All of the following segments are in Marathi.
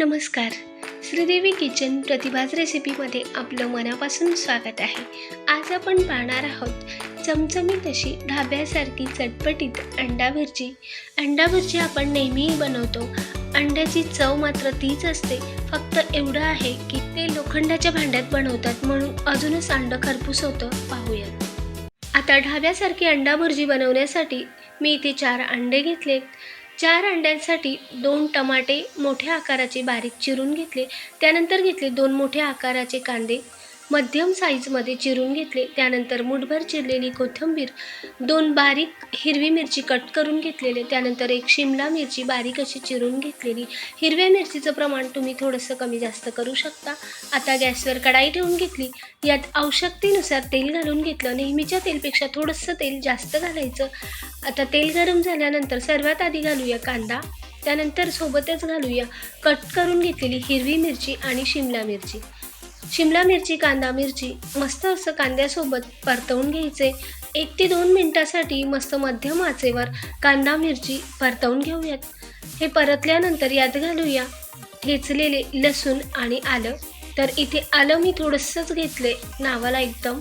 नमस्कार. श्रीदेवी किचन प्रतिभाज रेसिपीमध्ये आपलं मनापासून स्वागत आहे. आज आपण पाहणार आहोत चमचमीत अशी ढाब्यासारखी चटपटीत अंडा भुर्जी. अंडा भुर्जी आपण नेहमीही बनवतो. अंड्याची चव मात्र तीच असते. फक्त एवढं आहे की ते लोखंडाच्या भांड्यात बनवतात म्हणून अजूनच अंड खरपूस होतं. पाहूयात. आता ढाब्यासारखी अंडा भुर्जी बनवण्यासाठी मी इथे चार अंडे घेतलेत. चार अंड्यांसाठी दोन टमाटे मोठ्या आकाराचे बारीक चिरून घेतले. त्यानंतर घेतले दोन मोठ्या आकाराचे कांदे. मध्यम साईजमध्ये चिरून घेतले. त्यानंतर मुठभर चिरलेली कोथिंबीर दोन बारीक हिरवी मिरची कट करून घेतलेले. त्यानंतर एक शिमला मिरची बारीक अशी चिरून घेतलेली. हिरव्या मिरचीचं प्रमाण तुम्ही थोडंसं कमी जास्त करू शकता. आता गॅसवर कढाई ठेवून घेतली. यात आवश्यकतेनुसार तेल घालून घेतलं. नेहमीच्या तेलपेक्षा थोडंसं तेल जास्त घालायचं. आता तेल गरम झाल्यानंतर सर्वात आधी घालूया कांदा. त्यानंतर सोबतच घालूया कट करून घेतलेली हिरवी मिरची आणि शिमला मिरची. शिमला मिरची कांदा मिरची मस्त असं कांद्यासोबत परतवून घ्यायचे. एक ते दोन मिनटासाठी मस्त मध्यम आचेवर कांदा मिरची परतवून घेऊयात. हे परतल्यानंतर यात घालूया ठेचलेले लसूण आणि आलं. तर इथे आलं मी थोडंसंच घेतले नावाला एकदम.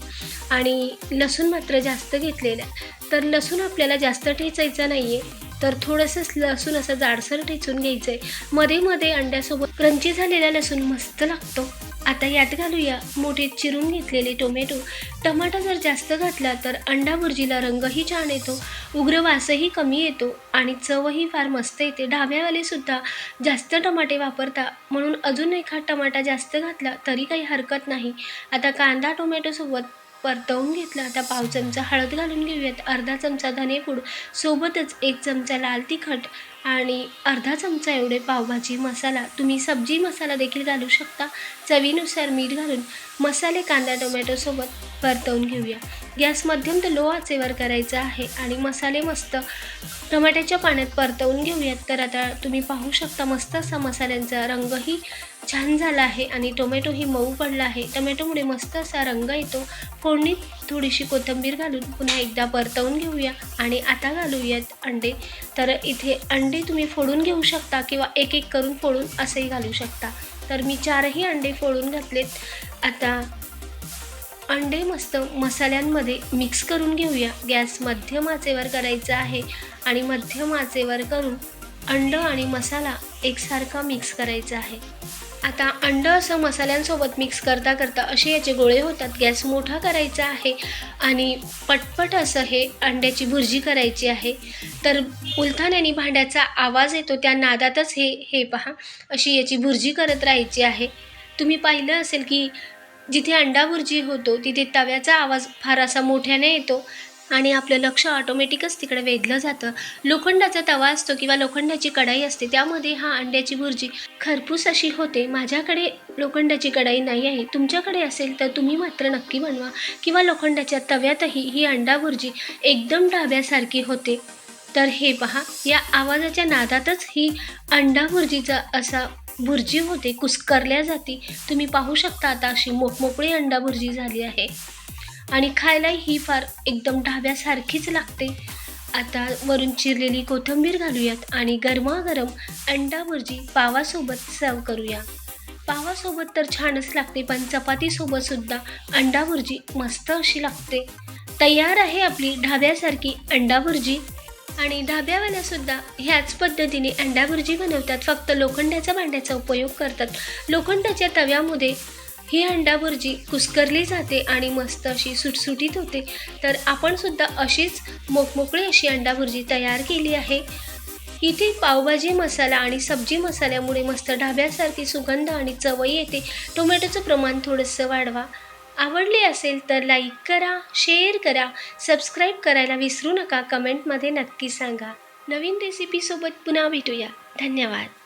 आणि लसूण मात्र जास्त घेतलेलं आहे. तर लसूण आपल्याला जास्त ठेचायचं नाही आहे तर थोडंसंच लसूण असं जाडसर ठेचून घ्यायचं आहे मध्ये मध्ये अंड्यासोबत क्रंची झालेला लसूण मस्त लागतो. आता यात घालूया मोठे चिरून घेतलेले टोमॅटो. टमाटा जर जास्त घातला तर अंडा भुर्जीला रंगही छान येतो उग्र वासही कमी येतो आणि चवही फार मस्त येते. ढाब्यावालेसुद्धा जास्त टमाटे वापरता म्हणून अजून एखाद टमाटा जास्त घातला तरी काही हरकत नाही. आता कांदा टोमॅटोसोबत परतवून घेतला आता पाव चमचा हळद घालून घेऊयात. अर्धा चमचा धनेपूड सोबतच एक चमचा लाल तिखट आणि अर्धा चमचा एवढे पावभाजी मसाला तुम्ही सब्जी मसाला देखील घालू शकता. चवीनुसार मीठ घालून मसाले कांदा टोमॅटोसोबत परतवून घेऊया. गॅस मध्यम तर लो आचेवर करायचा आहे आणि मसाले मस्त टोमॅटोच्या पाण्यात परतवून घेऊयात. तर आता तुम्ही पाहू शकता मस्त असा मसाल्यांचा रंगही छान झाला आहे आणि टोमॅटोही मऊ पडला आहे. टोमॅटोमुळे मस्त असा रंग येतो. फोडणीत थोडीशी कोथिंबीर घालून पुन्हा एकदा परतवून घेऊया. आणि आता घालूयात अंडे. तर इथे अंडे तुम्ही फोडून घेऊ शकता किंवा एक एक करून फोडून असंही घालू शकता. तर मी चारही अंडे फोडून घातलेत. आता अंडे मस्त मसाल्यांमध्ये मिक्स करून घेऊया. गॅस मध्यम आचेवर करायचा आहे. आणि मध्यम आचेवर करून अंड आणि मसाला एकसारखा मिक्स करायचा आहे. आता अंड असं मसाल्यांसोबत मिक्स करता करता असे याचे गोळे होतात. गॅस मोठा करायचा आहे आणि पटपट असं हे अंड्याची भुर्जी करायची आहे. तर उलथाण्याने भांड्याचा आवाज येतो त्या नादातच हे हे पहा अशी याची भुर्जी करत राहायची आहे. तुम्ही पाहिलं असेल की जिथे अंडा भुर्जी होतो तिथे तव्याचा आवाज फार असा मोठ्याने येतो. आणि आपलं लक्ष ऑटोमॅटिकच तिकडे वेधलं जातं. लोखंडाचा तवा असतो किंवा लोखंडाची कढाई असते त्यामध्ये हा अंड्याची भुर्जी खरपूस अशी होते. माझ्याकडे लोखंडाची कढाई नाही आहे. तुमच्याकडे असेल तर तुम्ही मात्र नक्की बनवा. किंवा लोखंडाच्या तव्यातही ही अंडा भुर्जी एकदम डाब्यासारखी होते. तर हे पहा या आवाजाच्या नादातच ही अंडा भुर्जीचा असा भुर्जी होते कुस्करल्या जाती. तुम्ही पाहू शकता आता अशी मोकमोकळी अंडा भुर्जी झाली आहे. आणि खायलाही ही फार एकदम ढाब्यासारखीच लागते. आता वरून चिरलेली कोथिंबीर घालूयात आणि गरमागरम अंडा भुर्जी पावासोबत सर्व करूया. पावासोबत तर छानच लागते पण चपातीसोबत सुद्धा अंडा भुर्जी मस्त अशी लागते. तयार आहे आपली ढाब्यासारखी अंडा भुर्जी आणि ढाब्यावाल्या सुद्धा ह्याच पद्धतीने अंडा भुर्जी बनवतात. फक्त लोखंडाच्या भांड्याचा उपयोग करतात. लोखंडाच्या तव्यामध्ये ही अंडा भुर्जी कुस्करली जाते आणि मस्त अशी सुटसुटीत होते. तर आपण सुद्धा अशीच मोकमोकळी अशी अंडा भुर्जी तयार केली आहे. इथे पावभाजी मसाला आणि सब्जी मसाल्यामुळे मस्त ढाब्यासारखी सुगंध आणि चवई येते. टोमॅटोचं प्रमाण थोडंसं वाढवा. आवडली असेल तर लाईक करा शेअर करा सबस्क्राईब करायला विसरू नका. कमेंटमध्ये नक्की सांगा. नवीन रेसिपीसोबत पुन्हा भेटूया. धन्यवाद.